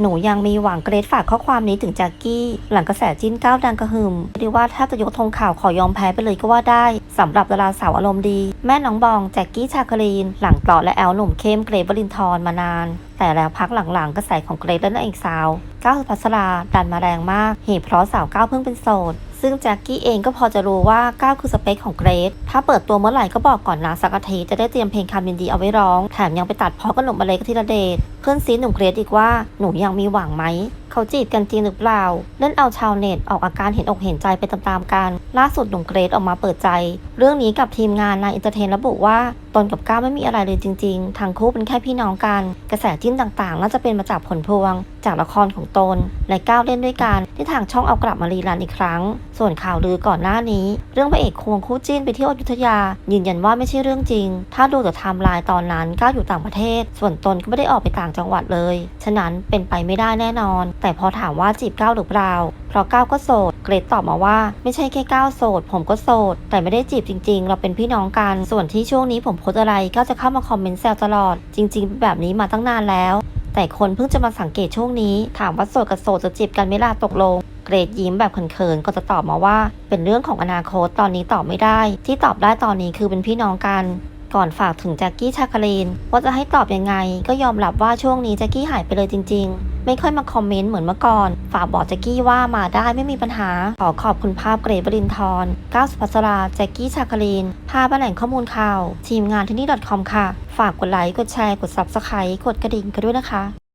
หนูยังมีหวังเกรดฝากข้อความนี้ถึงแจ็คกี้ หลังกระแสจิ้นก้าวดังกระหึ่มเรียกว่าถ้าจะยกธงข่าวขอยอมแพ้ไปเลยก็ว่าได้สำหรับดาราสาวอารมณ์ดี แม่น้องบองแจ็คกี้ชาคลีน หลังกรอดและแอลหนุ่มเข้มเกรดวลินทร์มานาน แต่แล้วพักหลังๆกระแสของเกรดและนางเอกสาวก้าวพัสราดันมาแรงมากเหตุเพราะสาวก้าวเพิ่งเป็นโสด ซึ่งแจ็คกี้เองก็พอจะรู้ว่าก้าวคือสเปคของเกรดถ้าเปิดตัวเมื่อไหร่ก็บอกก่อนนะสักอาทิตย์จะได้เตรียมเพลงคำยินดีเอาไว้ร้อง แถมยังไปตัดพ้อกับหนุ่มอเล็กธีรเดชเพื่อนซีหนุ่มเกรดอีกว่าหนูยังมีหวังไหมเขาจีบกันจริงหรือเปล่า เล่นเอาชาวเน็ตออกอาการเห็นอกเห็นใจไปตามๆกัน ล่าสุดหนุ่มเกรดออกมาเปิดใจ เรื่องนี้กับทีมงานนายอินเตอร์เทนระบุว่าตนกับก้าวไม่มีอะไรเลยจริง ๆทั้งคู่เป็นแค่พี่น้องกัน กระแสจิ้นต่างๆ น่าจะเป็นมาจากผลพวง จากละครของตนและก้าวเล่นด้วยกันที่ทางช่องเอากลับมารีรันอีกครั้ง ส่วนข่าวลือก่อนหน้านี้ เรื่องพระเอกควงคู่จิ้นไปเที่ยวอยุธยา ยืนยันว่าไม่ใช่เรื่องจริง ถ้าดูจากไทม์ไลน์ตอนนั้นก้าวอยู่ต่างประเทศ ส่วนตนก็ไม่ได้ออกไปต่างจังหวัดเลย ฉะนั้นเป็นไปไม่ได้แน่นอน แต่พอถามว่าจีบก้าวหรือเปล่าเพราะก้าวก็โสดเกรดตอบมาว่าไม่ใช่แค่ก้าวโสด ผมก็โสด แต่ไม่ได้จีบจริง ๆ เราเป็นพี่น้องกัน ส่วนที่ช่วงนี้ผมโพสอะไรก็จะเข้ามาคอมเมนต์แซวตลอด จริงๆแบบนี้มาตั้งนานแล้ว แต่คนเพิ่งจะมาสังเกตช่วงนี้ ถามว่าโสดกับโสดจะจีบกันไม่ล่ะตกลง เกรดยิ้มแบบเขินๆก็จะตอบมาว่า เป็นเรื่องของอนาคตตอนนี้ตอบไม่ได้ ที่ตอบได้ตอนนี้คือเป็นพี่น้องกัน ก่อนฝากถึงแจ็คกี้ชาคารีนว่าจะให้ตอบยังไง ก็ยอมรับว่าช่วงนี้แจ็คกี้หายไปเลยจริง ๆ ไม่ค่อยมาคอมเมนต์เหมือนเมื่อก่อน ฝากบอกแจ็คกี้ว่ามาได้ไม่มีปัญหา ขอขอบคุณภาพเกรบรินทร์ก้าวสุภัสราแจ็คกี้ชาคารีน ภาพและแหล่งข้อมูลข่าว ทีมงานที่นี่ .com ค่ะ ฝากกดไลค์ กดแชร์ กด subscribe กดกระดิ่งกันด้วยนะคะ